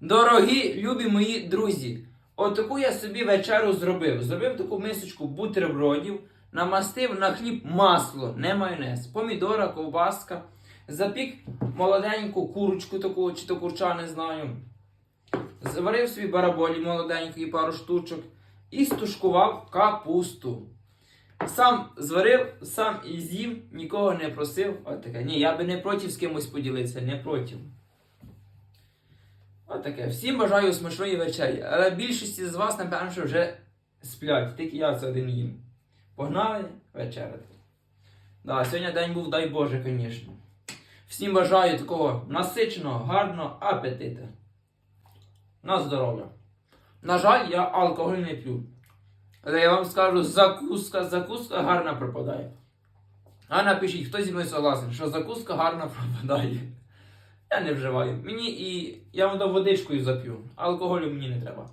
Дорогі, любі мої друзі, отаку я собі вечеру зробив. Зробив таку мисочку бутербродів, намастив на хліб масло, не майонез, помідора, ковбаска, запік молоденьку курочку таку, чи то курча, не знаю. Зварив собі бараболі молоденької пару штучок і стушкував капусту. Сам зварив, сам і з'їв, нікого не просив. От таке. Ні, я би не проти з кимось поділитися, не проти. От таке. Всім бажаю смачної вечері. Але більшість з вас, напевно, що вже сплять, тільки я це один їм. Погнали вечеряти. Да, сьогодні день був, дай Боже, звісно. Всім бажаю такого насиченого, гарного апетита. На здоров'я. На жаль, я алкоголь не п'ю. Але я вам скажу, закуска, закуска гарна пропадає. А напишіть, хто зі мною согласен, що закуска гарна пропадає. Я не вживаю. Мені і я вам водичкою зап'ю. Алкоголю мені не треба.